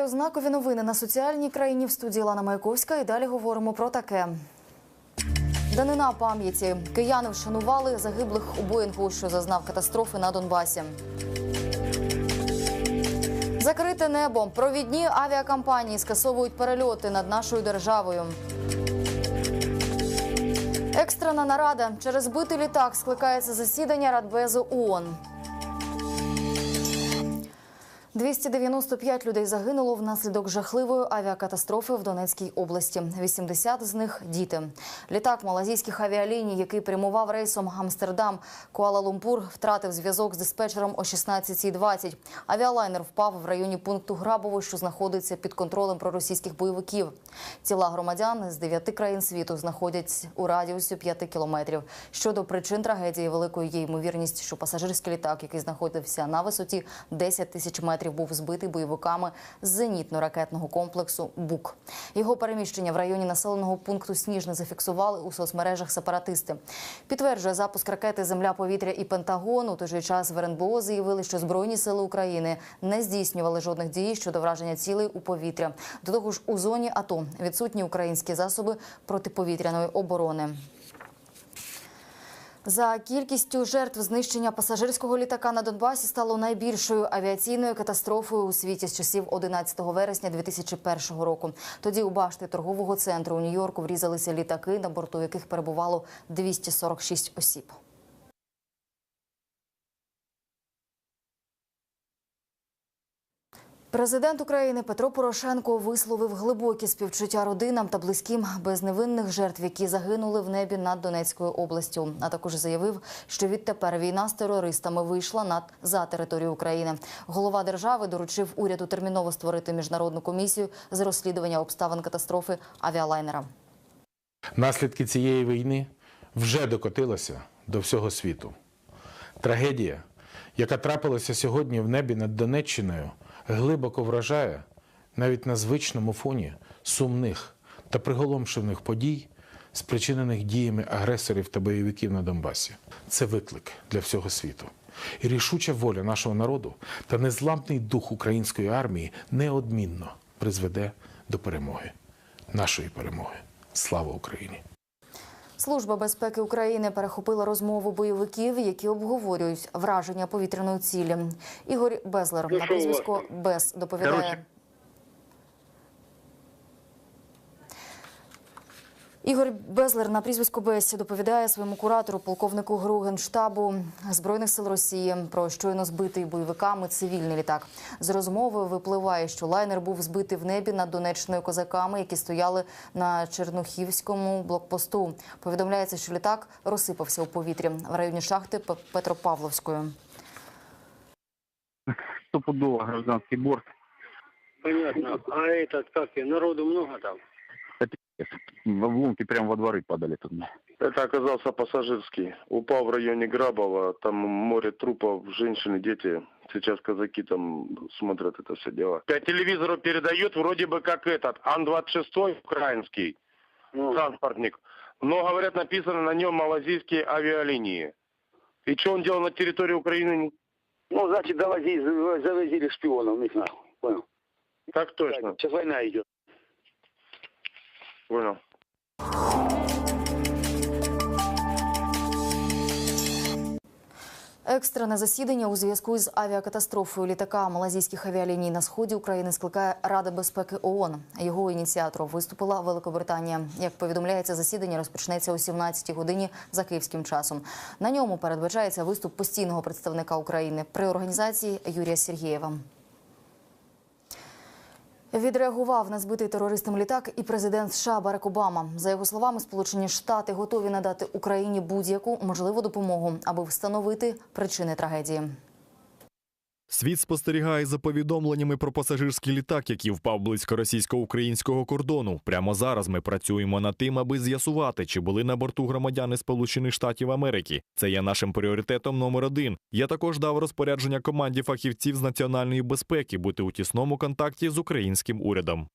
Вітаю знакові новини на соціальній країні в студії Лана Маяковська. І далі говоримо про таке. Данина пам'яті. Кияни вшанували загиблих у Боїнгу, що зазнав катастрофи на Донбасі. Закрите небо. Провідні авіакомпанії скасовують перельоти над нашою державою. Екстрена нарада. Через збитий літак скликається засідання Радбезу ООН. 295 людей загинуло внаслідок жахливої авіакатастрофи в Донецькій області. 80 з них діти. Літак малазійських авіаліній, який прямував рейсом Амстердам Куала-Лумпур, втратив зв'язок з диспетчером о 16.20. Авіалайнер впав в районі пункту Грабово, що знаходиться під контролем проросійських бойовиків. Тіла громадян з дев'яти країн світу знаходять у радіусі 5 кілометрів. Щодо причин трагедії, великою є ймовірність, що пасажирський літак, який знаходився на висоті 10 тисяч метрів, був збитий бойовиками з зенітно-ракетного комплексу БУК. Його переміщення в районі населеного пункту Сніжне зафіксували у соцмережах сепаратисти. Підтверджує запуск ракети Земля, повітря і Пентагон. У той же час в РНБО заявили, що збройні сили України не здійснювали жодних дій щодо враження цілей у повітря. До того ж, у зоні АТО відсутні українські засоби протиповітряної оборони. За кількістю жертв знищення пасажирського літака на Донбасі стало найбільшою авіаційною катастрофою у світі з часів 11 вересня 2001 року. Тоді у башти торгового центру у Нью-Йорку врізалися літаки, на борту яких перебувало 246 осіб. Президент України Петро Порошенко висловив глибокі співчуття родинам та близьким безневинних жертв, які загинули в небі над Донецькою областю. А також заявив, що відтепер війна з терористами вийшла над за територію України. Голова держави доручив уряду терміново створити міжнародну комісію з розслідування обставин катастрофи авіалайнера. Наслідки цієї війни вже докотилися до всього світу. Трагедія, яка трапилася сьогодні в небі над Донеччиною, глибоко вражає навіть на звичному фоні сумних та приголомшених подій, спричинених діями агресорів та бойовиків на Донбасі. Це виклик для всього світу. І рішуча воля нашого народу та незламний дух української армії неодмінно призведе до перемоги, нашої перемоги. Слава Україні! Служба безпеки України перехопила розмову бойовиків, які обговорюють враження повітряної цілі. Ігор Безлер Ну, на прізвисько? Без доповідає. Ігор Безлер на прізвисько Бесі доповідає своєму куратору, полковнику ГРУ Генштабу Збройних сил Росії про щойно збитий бойовиками цивільний літак. З розмови випливає, що лайнер був збитий в небі над Донеччиною козаками, які стояли на Чернухівському блокпосту. Повідомляється, що літак розсипався у повітрі в районі шахти Петропавловської. стопудово гражданский борт. Понятно. А этот, как народу много там? В обломки прямо во дворы падали тут. Это оказался пассажирский. Упал в районе Грабова, там море трупов, женщины, дети. Сейчас казаки там смотрят это все дело. По телевизору передают вроде бы как этот, Ан-26 украинский Ну, транспортник. Но, говорят, написано на нем малазийские авиалинии. И что он делал на территории Украины? ну, значит, завозили, завозили шпионов, их нахуй. Понял? Так точно. Сейчас война идет. Понял. Екстрене засідання у зв'язку з авіакатастрофою літака малазійських авіаліній на сході України скликає Рада безпеки ООН. Його ініціатором виступила Великобританія. Як повідомляється, засідання розпочнеться о 17-й годині за київським часом. На ньому передбачається виступ постійного представника України при організації Юрія Сергієва. Відреагував на збитий терористом літак і президент США Барак Обама. За його словами, Сполучені Штати готові надати Україні будь-яку можливу допомогу, аби встановити причини трагедії. Світ спостерігає за повідомленнями про пасажирський літак, який впав близько російсько-українського кордону. Прямо зараз ми працюємо над тим, аби з'ясувати, чи були на борту громадяни Сполучених Штатів Америки. Це є нашим пріоритетом номер один. Я також дав розпорядження команді фахівців з національної безпеки бути у тісному контакті з українським урядом.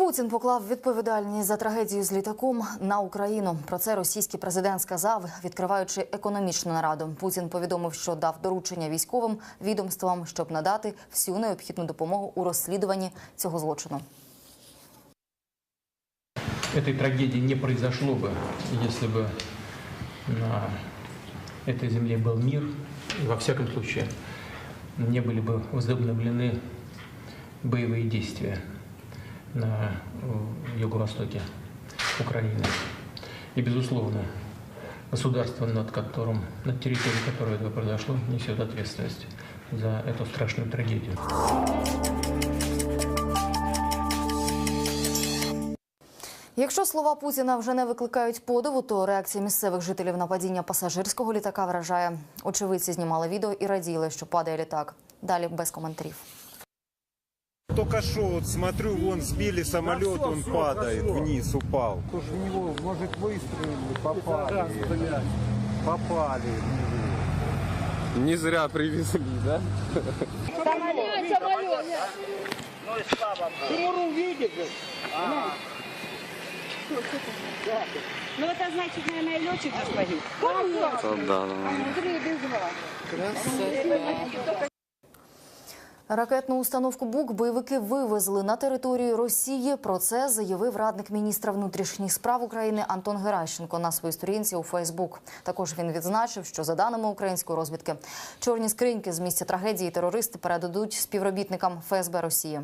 Путін поклав відповідальність за трагедію з літаком на Україну. Про це російський президент сказав, відкриваючи економічну нараду. Путін повідомив, що дав доручення військовим відомствам, щоб надати всю необхідну допомогу у розслідуванні цього злочину. этой трагедии не произошло бы, если бы на этой земле был мир, и во всяком случае не были бы возобновлены боевые действия на э, юго-востоке Украины. И, безусловно, государство, над которым, над территорией которой это произошло, несет ответственность за эту страшную трагедию. Якщо слова Путіна вже не викликають подиву, то реакція місцевих жителів на падіння пасажирського літака вражає. Очевидці знімали відео і раділи, що падає літак. Далі без коментарів. Только что вот смотрю, вон сбили самолет, да, все, он все, падает прошло. вниз, упал. Тоже в него, может, выстрелили, попали. Да, да, попали. Не зря привезли, да? Самолет, самолет. Ну и слава богу. Куру видит. А. Ну, ну это значит, наверное, летчик господин. Конечно. Да, да. Андрей Ракетну установку БУК бойовики вивезли на територію Росії. Про це заявив радник міністра внутрішніх справ України Антон Геращенко на своїй сторінці у Фейсбук. Також він відзначив, що за даними української розвідки, чорні скриньки з місця трагедії терористи передадуть співробітникам ФСБ Росії.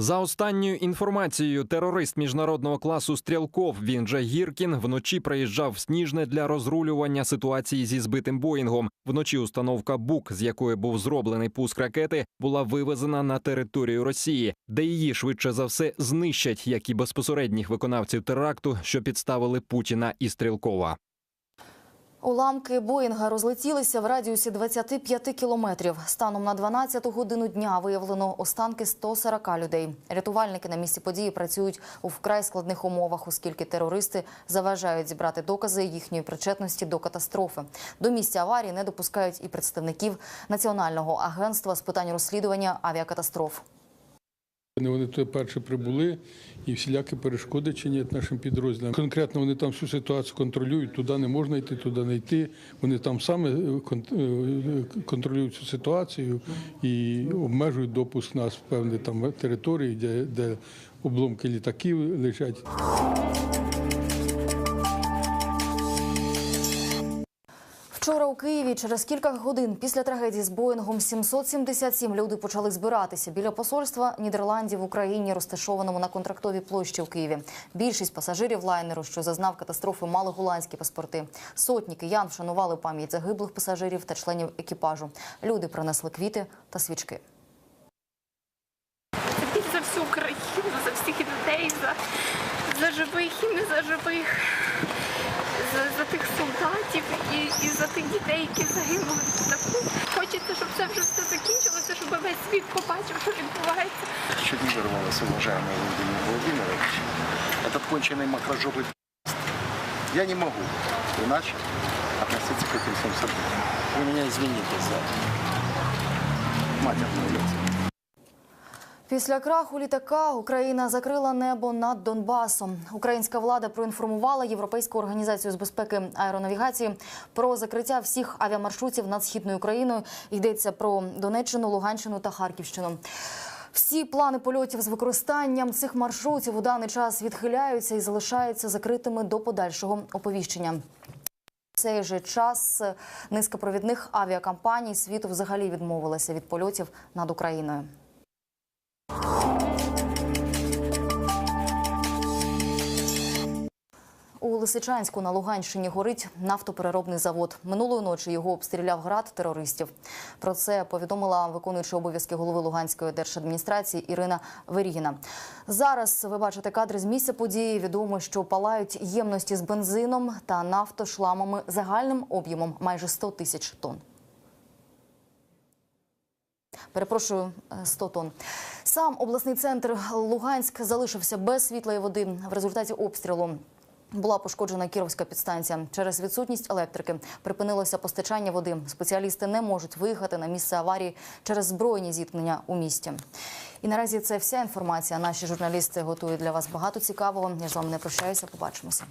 За останньою інформацією, терорист міжнародного класу Стрілков, він же Гіркін, вночі приїжджав в Сніжне для розрулювання ситуації зі збитим Боїнгом. Вночі установка БУК, з якої був зроблений пуск ракети, була вивезена на територію Росії, де її швидше за все знищать, як і безпосередніх виконавців теракту, що підставили Путіна і Стрілкова. Уламки Боїнга розлетілися в радіусі 25 кілометрів. Станом на 12 годину дня виявлено останки 140 людей. Рятувальники на місці події працюють у вкрай складних умовах, оскільки терористи заважають зібрати докази їхньої причетності до катастрофи. До місця аварії не допускають і представників Національного агентства з питань розслідування авіакатастроф. Вони туди перші прибули і всілякі перешкоди чинять нашим підрозділам. Конкретно вони там всю ситуацію контролюють. Туди не можна йти, туди не йти. Вони там саме е, е, контролюють цю ситуацію і обмежують допуск нас в певні там території, де, де обломки літаків лежать. У Києві через кілька годин після трагедії з Боїнгом 777 люди почали збиратися біля посольства Нідерландів в Україні, розташованому на контрактовій площі у Києві. Більшість пасажирів лайнеру, що зазнав катастрофи, мали голландські паспорти. Сотні киян вшанували пам'ять загиблих пасажирів та членів екіпажу. Люди принесли квіти та свічки. За всю Україну, за всіх людей, за, за живих і не за живих, за, за тих солдатів і, і за тих дітей, які загинули в літаку. Хочеться, щоб це вже все закінчилося, щоб весь світ побачив, що відбувається. Чуть не вырвалось, уважаемый Владимир Владимирович. Этот конченый макрожопый Я не могу иначе относиться к этим всем событиям. Вы меня извините за матерную лекцию. Після краху літака Україна закрила небо над Донбасом. Українська влада проінформувала Європейську організацію з безпеки аеронавігації про закриття всіх авіамаршрутів над східною Україною. Йдеться про Донеччину, Луганщину та Харківщину. Всі плани польотів з використанням цих маршрутів у даний час відхиляються і залишаються закритими до подальшого оповіщення. В цей же час низка провідних авіакомпаній світу взагалі відмовилася від польотів над Україною. У Лисичанську на Луганщині горить нафтопереробний завод. Минулої ночі його обстріляв град терористів. Про це повідомила виконуюча обов'язки голови Луганської держадміністрації Ірина Верігіна. Зараз ви бачите кадри з місця події. Відомо, що палають ємності з бензином та нафтошламами загальним об'ємом майже 100 тисяч тонн. Перепрошую, е, 100 тонн. Сам обласний центр Луганськ залишився без світла і води в результаті обстрілу. Була пошкоджена Кіровська підстанція. Через відсутність електрики припинилося постачання води. Спеціалісти не можуть виїхати на місце аварії через збройні зіткнення у місті. І наразі це вся інформація. Наші журналісти готують для вас багато цікавого. Я з вами не прощаюся. Побачимося.